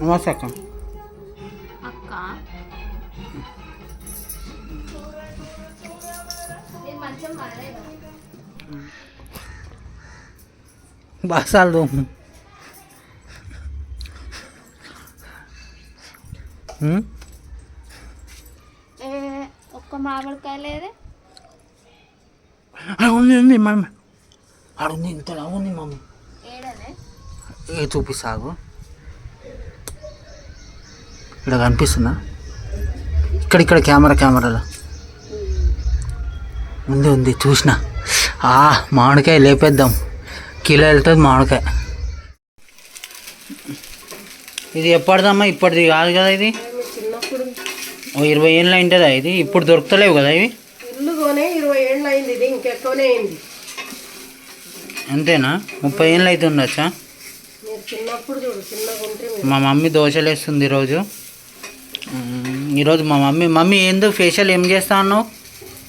నమస్తే అక్క. అక్క బాసాలు ఏ ఒక్క మామిడికాయ లేదే? ఉంది ఉంది మమ్మీ ఆడుంది ఇంత ఉంది మమ్మీ ఏడనే? ఏ చూపిస్తాగు ఇక్కడ కనిపిస్తుందా? ఇక్కడ ఇక్కడ కెమెరా కెమెరాలో. ఉంది ఉంది చూసిన. ఆ మామిడికాయ లేపేద్దాం. కిలో వెళ్తుంది మామిడికాయ. ఇది ఎప్పటిదమ్మా? ఇప్పటిది కాదు కదా ఇది? ఓ ఇరవై ఏళ్ళు అయింటుందా ఇది? ఇప్పుడు దొరుకుతలేవు కదా ఇవి? అంతేనా? ముప్పై ఏళ్ళు అయితే ఉండొచ్చా? మా మమ్మీ దోశలు వేస్తుంది ఈరోజు. ఈరోజు మా మమ్మీ మమ్మీ ఎందుకు ఫేషియల్ ఏం చేస్తా అన్నావు?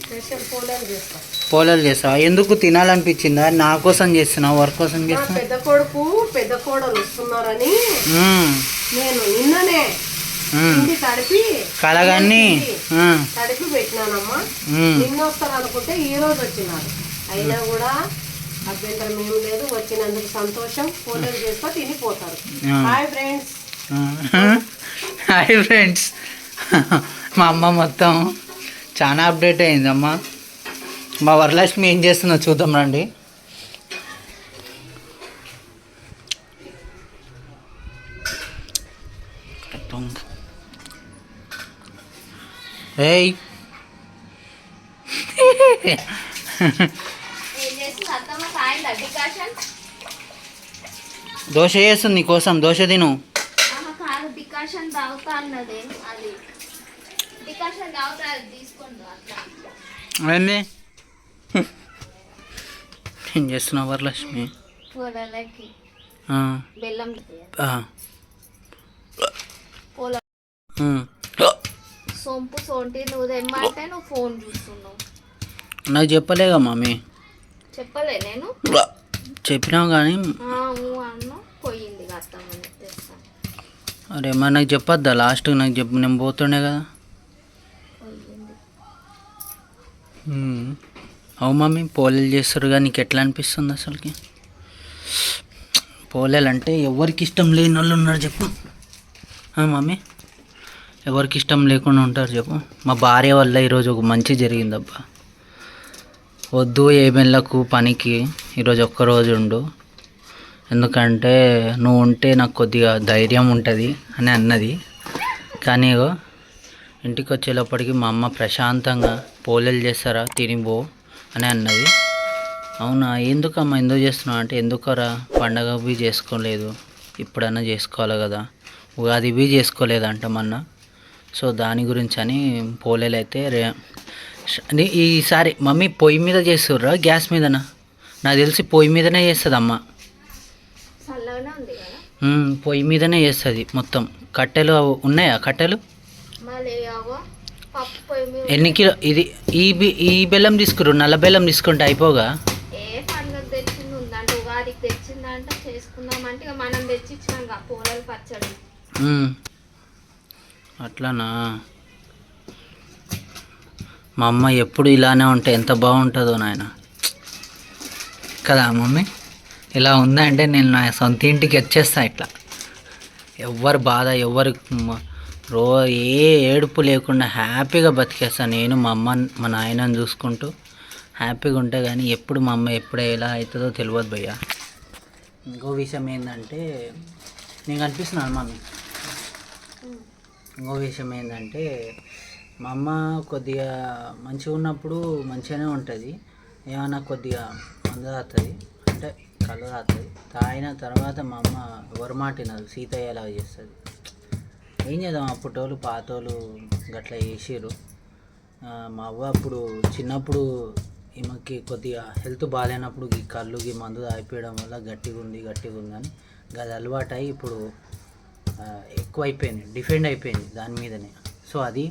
స్పెషల్ పోలేలు చేస్తాం. పోలేలు చేస్తావా? ఎందుకు తినాలనిపించిందా? నా కోసం చేస్తున్నావు? వర్క్ కోసం నా చేస్తున్నావు? పెద్ద కొడుకు పెద్ద కోడలు వస్తున్నారని నేను నిన్ననే తడిపి కలగాన్ని. తడిపి పెట్టినానమ్మా. మ్మ్. నిన్న వస్తారు అనుకుంటే ఈ రోజు వచ్చినారు. అయినా కూడా అభ్యంతరం ఏం లేదు. వచ్చినందుకు సంతోషం. పోలేలు చేసుకో తినిపోతారు. హాయ్ ఫ్రెండ్స్ హాయ్ ఫ్రెండ్స్ మా అమ్మ మొత్తం చాలా అప్డేట్ అయిందమ్మా. మా వరలక్ష్మి ఏం చేస్తుందో చూద్దాం రండి. ఏయ్. దోశ చేస్తుంది నీకోసం దోశ తిను. డికాషన్ తాగుతా అన్నదే అది. డికాషన్ తాగుతా అది తీసుకోండి అట్లా. ఏంది ఏం చేస్తున్నావు వరలక్ష్మి? పొలాలకి. ఆ, బెల్లం పొల. సొంపు సొంటి నువ్వు తెమ్మంటే నువ్వు ఫోన్ చూస్తున్నావు. నాకు చెప్పలేగా మమ్మీ చెప్పలే నేను? చెప్పినావు కానీ పోయింది తెస్తాను అరే మరి నాకు చెప్పొద్దా? లాస్ట్ నాకు చెప్పు నేను పోతుండే కదా. అవు మమ్మీ పోలేలు చేస్తారు కానీ నీకు ఎట్లా అనిపిస్తుంది అసలుకి? పోలేలు అంటే ఎవరికి ఇష్టం లేని వాళ్ళు ఉన్నారు చెప్పు. మమ్మీ? ఎవరికి ఇష్టం లేకుండా ఉంటారు చెప్పు. మా భార్య వల్ల ఈరోజు ఒక మంచి జరిగిందబ్బా. వద్దు ఏ పనికి ఈరోజు ఒక్కరోజు ఉండు. ఎందుకంటే నువ్వు ఉంటే నాకు కొద్దిగా ధైర్యం ఉంటుంది అని అన్నది. కానీ ఇంటికి వచ్చేటప్పటికి మా అమ్మ ప్రశాంతంగా పోలేలు చేస్తారా తినిపో అని అన్నది. అవునా ఎందుకమ్మా ఎందుకు చేస్తున్నావు? అంటే ఎందుకరా పండగ బి చేసుకోలేదు? ఇప్పుడైనా చేసుకోవాలి కదా? ఉగాది బి చేసుకోలేదంట మొన్న. సో దాని గురించి అని పోలేలు అయితే రే ఈసారి మమ్మీ పొయ్యి మీద చేస్తుర్రా గ్యాస్ మీదనా? నాకు తెలిసి పొయ్యి మీదనే చేస్తుంది అమ్మ చల్లగానే ఉంది కదా ఉమ్, పొయ్యి మీదనే చేస్తుంది మొత్తం. కట్టెలు అవి ఉన్నాయా కట్టెలు? ఎన్ని కిలో ఇది ఈ ఈ బెల్లం తీసుకురు నల్ల బెల్లం తీసుకుంటే అయిపోగా. అట్లానా? మా అమ్మ ఎప్పుడు ఇలానే ఉంటే ఎంత బాగుంటుందో నాయన. కదా మమ్మీ? ఇలా ఉందంటే నేను నా సొంత ఇంటికి వచ్చేస్తా ఇట్లా. ఎవ్వరు బాధ ఎవ్వరు రో ఏ ఏడుపు లేకుండా హ్యాపీగా బతికేస్తాను నేను మా అమ్మ మా నాయనని చూసుకుంటూ హ్యాపీగా ఉంటే కానీ ఎప్పుడు మా అమ్మ ఎప్పుడు ఎలా అవుతుందో తెలియదు భయ్యా. ఇంకో విషయం ఏంటంటే నీకు అనిపిస్తున్నాను మమ్మీ ఇంకో విషయం ఏంటంటే మా అమ్మ కొద్దిగా మంచిగా ఉన్నప్పుడు మంచిగానే ఉంటుంది. ఏమైనా కొద్దిగా మందు అవుతుంది అంటే కళ్ళు తాగుతుంది తాగిన తర్వాత మా అమ్మ వరమాటినారు సీతయ్య లాగా చేస్తుంది. ఏం చేద్దాం? అప్పటోళ్ళు పాతోళ్ళు గట్లా చేసిర్రు. మా అవ్వ అప్పుడు చిన్నప్పుడు ఈమెకి కొద్దిగా హెల్త్ బాగాలేనప్పుడు ఈ కళ్ళు మందు తాగిపోయడం వల్ల గట్టిగా ఉంది గట్టిగా ఉందని అది అలవాటు అయి ఇప్పుడు ఎక్కువ అయిపోయింది డిఫెండ్ అయిపోయింది దాని మీదనే. సో అది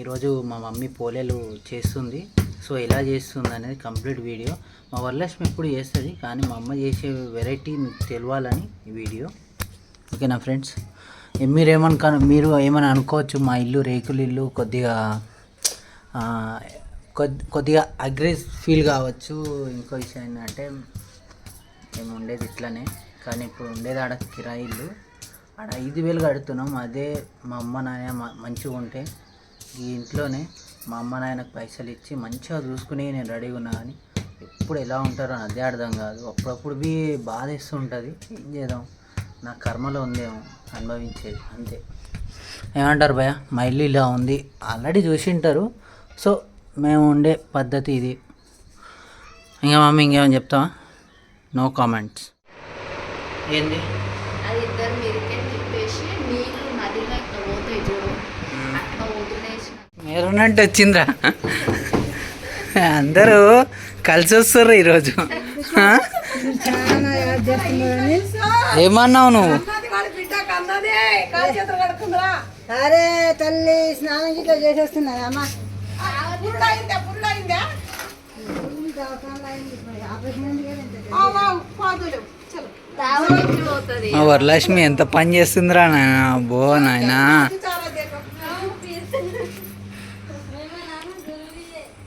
ఈరోజు మా మమ్మీ పోలేలు చేస్తుంది. సో ఎలా చేస్తుంది అనేది కంప్లీట్ వీడియో. మా వరలక్ష్మి ఎప్పుడు చేస్తుంది కానీ మా అమ్మ చేసే వెరైటీ మీకు తెలియాలని ఈ వీడియో. ఓకేనా ఫ్రెండ్స్? మీరేమనుకో మీరు ఏమైనా అనుకోవచ్చు మా ఇల్లు రేకులు ఇల్లు కొద్దిగా కొద్దిగా అగ్రెస్ ఫీల్ కావచ్చు. ఇంకో విషయం ఏంటంటే మేము ఉండేది ఇట్లనే కానీ ఇప్పుడు ఉండేది ఆడ కిరాయి ఇల్లు. ఆడ ఐదు వేలు కడుతున్నాం అదే మా అమ్మ నాన్న మంచిగా ఉంటే ఈ ఇంట్లోనే మా అమ్మ నాయనకు పైసలు ఇచ్చి మంచిగా చూసుకుని నేను రెడీగా ఉన్నా కానీ ఎప్పుడు ఎలా ఉంటారో అని అదే అర్థం కాదు. అప్పుడప్పుడు బి బాధేస్తుంటుంది. ఏం చేద్దాం నా కర్మలో ఉందేమో అనుభవించేది అంతే. ఏమంటారు భయ మా ఇల్లు ఇలా ఉంది. ఆల్రెడీ చూసింటారు. సో మేము ఉండే పద్ధతి ఇది. ఇంకా మమ్మీ ఇంకేమని చెప్తావా? No comments. ఏంది? మీరున్నట్టు వచ్చిందిరా. అందరూ కలిసి వస్తారు ఈరోజు? ఏమన్నావు నువ్వు? అరే తల్లి స్నానం గిట్లా చేసేస్తున్నది అమ్మ? వరలక్ష్మి ఎంత పని చేస్తుందిరా నాయన? బో నాయన.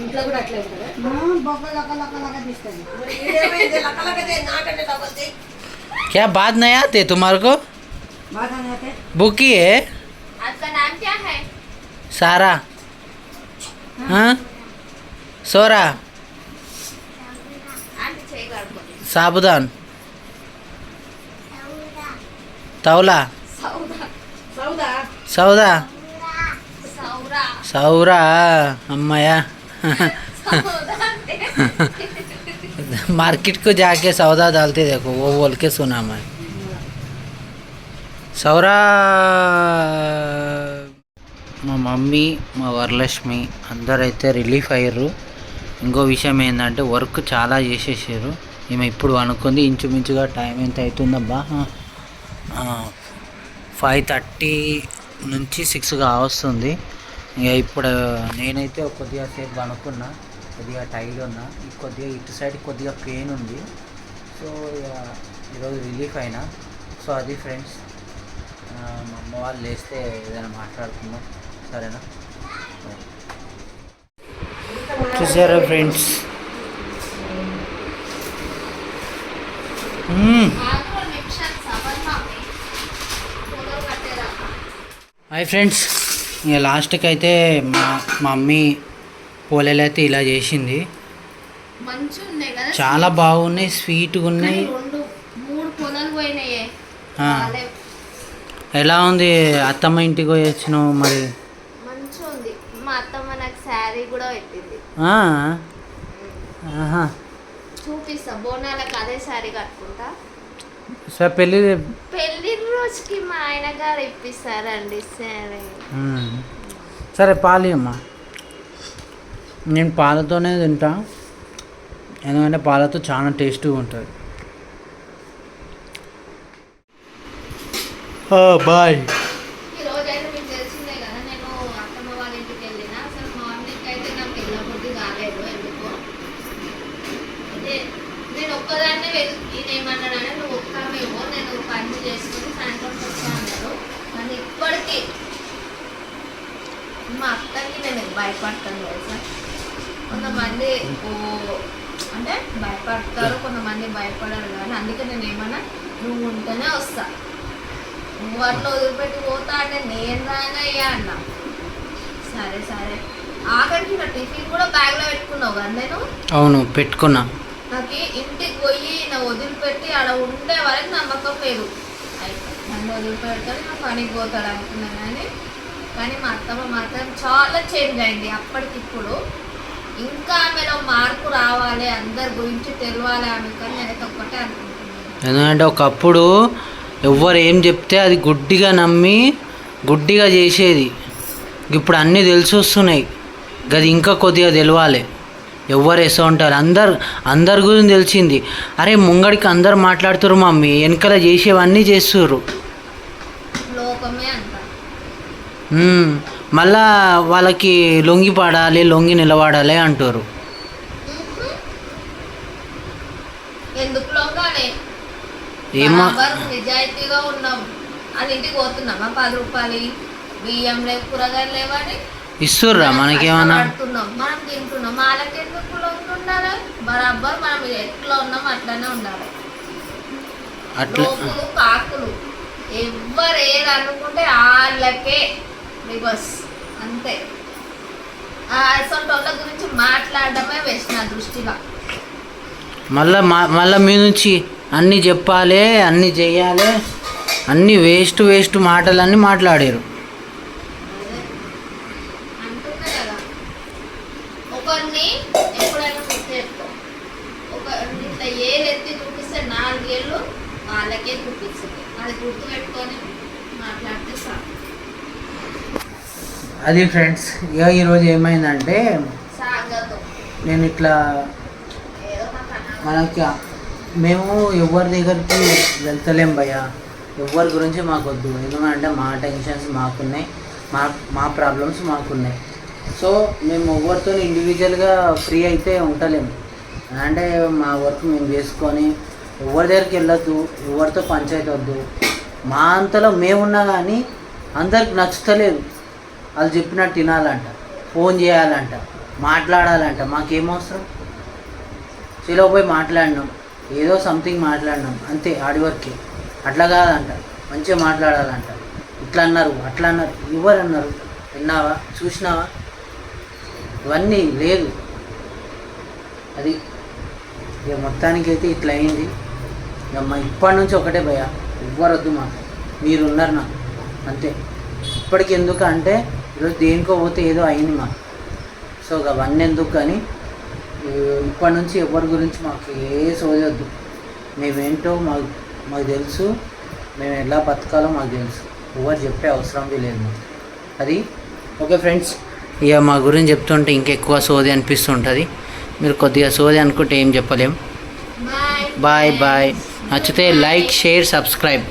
ఇంట్లో కూడా అట్లే ఉంటుందా हाँ बॉकल लका लका लका दिखता है ఇదేమైంది లక్కలకతే నాకంటే తగ్గొద్ది क्या बात नहीं आते तुम्हारे को बात आ जाते बुकी है आपका नाम क्या है सारा हाँ सोरा ఆంటీ చేయగలుగుతుంది साबुदान तौला సౌదా సౌదా सौदा సౌరా सौरा अम्माया సౌదా అంటే मार्केट को जाके सौदा डालते देखो वो बोल के सुना मैं సౌరా మా మమ్మీ మా వరలక్ష్మి అందరైతే రిలీఫ్ అయ్యారు ఇంకో విషయం ఏంటంటే వర్క్ చాలా చేసేసారు ఈమె ఇప్పుడు అనుకుంది ఇంచుమించుగా టైం ఎంత అవుతుందబ్బా ఫైవ్ థర్టీ నుంచి సిక్స్గా వస్తుంది ఇక ఇప్పుడు నేనైతే కొద్దిగా సేపు అనుకున్నా కొద్దిగా టైడ్ ఉన్నా. ఈ కొద్దిగా ఇటు సైడ్ కొద్దిగా పెయిన్ ఉంది. సో ఇక ఈరోజు రిలీఫ్ అయినా. సో అది ఫ్రెండ్స్ మా అమ్మ వాళ్ళు లేస్తే ఏదైనా మాట్లాడుకుందాం. సరేనా? చూసారా ఫ్రెండ్స్? Hi friends. ఇక లాస్ట్కి అయితే మా మా మమ్మీ పోలేలు అయితే ఇలా చేసింది. చాలా బాగున్నాయి స్వీట్గా ఉన్నాయి. ఎలా ఉంది? అత్తమ్మ ఇంటికి పోయి వచ్చినావు మరి? మంచిగా ఉంది మా అత్తమ్మ నాకు శారీ కూడా పెట్టింది. ఆ, ఆహా. చూపిస్తా. బోనాలకు అదే శారీ కట్టుకుంటా. సరే పెళ్ళి పెళ్ళి రోజుకి మా ఆయన గారు ఇప్పిస్తారండి మ్మ్. సరే పాలు అమ్మా నేను పాలతోనే తింటా. ఎందుకంటే పాలతో చాలా టేస్టీగా ఉంటుంది. బాయ్ ఈ రోజు అయితే మీకు తెలిసిందే కదా నేను అత్తమ్మ వాళ్ళ ఇంటికి వెళ్ళిన అసలు మార్నింగ్ అయితే నాకు వెళ్ళబుద్ధి కాలేదు ఎందుకో అయితే నేను ఒక్కదాన్నే వెళ్ళు నేనేమన్నానంటే నువ్వు ఒక్కమేమో నేను పని మా అక్కకి నేను భయపడతాను తెలుసా కొంతమంది ఓ అంటే భయపడతారు కొంతమంది భయపడరు కానీ అందుకే నేను ఏమన్నా నువ్వు ఉంటేనే వస్తా. నువ్వు అట్లా వదిలిపెట్టి పోతా అంటే నేను రానయ్యా అన్నా. సరే సరే. ఆఖరికి నా టిఫిన్ కూడా బ్యాగ్లో పెట్టుకున్నావు కదా నేను? అవును పెట్టుకున్నా. నాకు ఇంటికి పోయి నా వదిలిపెట్టి ఆడ ఉండే వరకు నమ్మకం లేదు. నన్ను వదిలిపెడతాడు నా పనికి పోతాడు అనుకున్నాను కానీ కానీ మా అత్తమ్మ మాత్రం చాలా చేంజ్ అయింది అప్పటికిప్పుడు. ఇంకా ఆమెలో మార్పు రావాలి అందరి గురించి నేనైతే ఒక్కటే అనుకుంటున్నాను. ఎందుకంటే ఒకప్పుడు ఎవ్వరు ఏం చెప్తే అది గుడ్డిగా నమ్మి గుడ్డిగా చేసేది. ఇప్పుడు అన్నీ తెలిసి వస్తున్నాయి. గది ఇంకా కొద్దిగా తెలవాలి. ఎవరు వేస్తూ ఉంటారు. అందరు అందరి గురించి తెలిసింది. అరే ముంగడికి అందరు మాట్లాడుతున్నారు మమ్మీ. వెనకాల చేసేవన్నీ చేస్తుర్రు. లోకమే అంటారు. మళ్ళా వాళ్ళకి లొంగి పడాలి లొంగి నిలబడాలి అంటారు. ఏమో. నిజాయితీగా ఉన్నాం. వాళ్ళ ఇంటికి పోతున్నామా పది రూపాయలు బియ్యం లేవు కూరగాయలు లేవని ఇస్తుర్రా మనకేమన్నా? మనం తింటున్నాం. వాళ్ళకి ఎందుకు లోటు ఉండాలి బరాబర్ మనం ఎట్లా ఉన్నాం అట్లనే ఉండాలి. అట్లా. కాకులు. ఏది అనుకుంటే వాళ్ళకే. రివర్స్ అంతే. ఆ అసలు వాళ్ళ గురించి మాట్లాడడమే వేస్ట్ నా దృష్టిగా మళ్ళా మా మళ్ళా మీ నుంచి అన్నీ చెప్పాలి అన్నీ చెయ్యాలి అన్నీ వేస్ట్ వేస్ట్ మాటలన్నీ మాట్లాడారు. వాళ్ళకే చూపిస్తుంది. అది గుర్తు పెట్టుకొని మాట్లాడితే సార్ అది ఫ్రెండ్స్ ఇక ఈరోజు ఏమైందంటే నేను ఇట్లా మనకి మేము ఎవరి దగ్గరికి వెళ్తలేం భయ్య. ఎవరి గురించి మాకు వద్దు ఎందుకంటే మా టెన్షన్స్ మాకున్నాయి. మా మా ప్రాబ్లమ్స్ మాకున్నాయి. సో మేము ఎవరితో ఇండివిజువల్గా ఫ్రీ అయితే ఉండలేము అంటే మా వర్క్ మేము చేసుకొని ఎవరి దగ్గరికి వెళ్ళొద్దు ఎవరితో పంచాయతీ వద్దు. మా అంతలో మేమున్నా కానీ అందరికి నచ్చుతలేదు. వాళ్ళు చెప్పినట్టు తినాలంట ఫోన్ చేయాలంట మాట్లాడాలంట. మాకేమవసరం చెలో పోయి మాట్లాడినాం ఏదో సంథింగ్ మాట్లాడినాం అంతే ఆడి అట్లా కాదంట మంచిగా మాట్లాడాలంట. ఇట్లా అన్నారు అట్లా అన్నారు ఎవరు అన్నారు విన్నావా చూసినావా? ఇవన్నీ లేదు. అది ఇక మొత్తానికైతే ఇట్లా అయింది. ఇక మా ఇప్పటి నుంచి ఒకటే భయ ఇవ్వరొద్దు మాకు. మీరు ఉన్నారు నాకు అంతే. ఇప్పటికి ఎందుకు అంటే ఈరోజు దేనికో పోతే ఏదో అయింది మాకు. సో ఇక అవన్నీ ఎందుకు కానీ ఇప్పటి నుంచి ఎవరి గురించి మాకు ఏ సోదొద్దు. మేమేంటో మాకు మాకు తెలుసు. మేము ఎలా బతకాలో మాకు తెలుసు. ఎవరు చెప్పే అవసరం లేదు మాకు. అది? ఓకే ఫ్రెండ్స్ ఇక మా గురించి చెప్తుంటే ఇంకెక్కువ సోది అనిపిస్తుంటుంది. మీరు కొద్దిగా సోది అనుకుంటే ఏం చెప్పలేం. బాయ్ బాయ్ నచ్చితే లైక్ షేర్ సబ్స్క్రైబ్.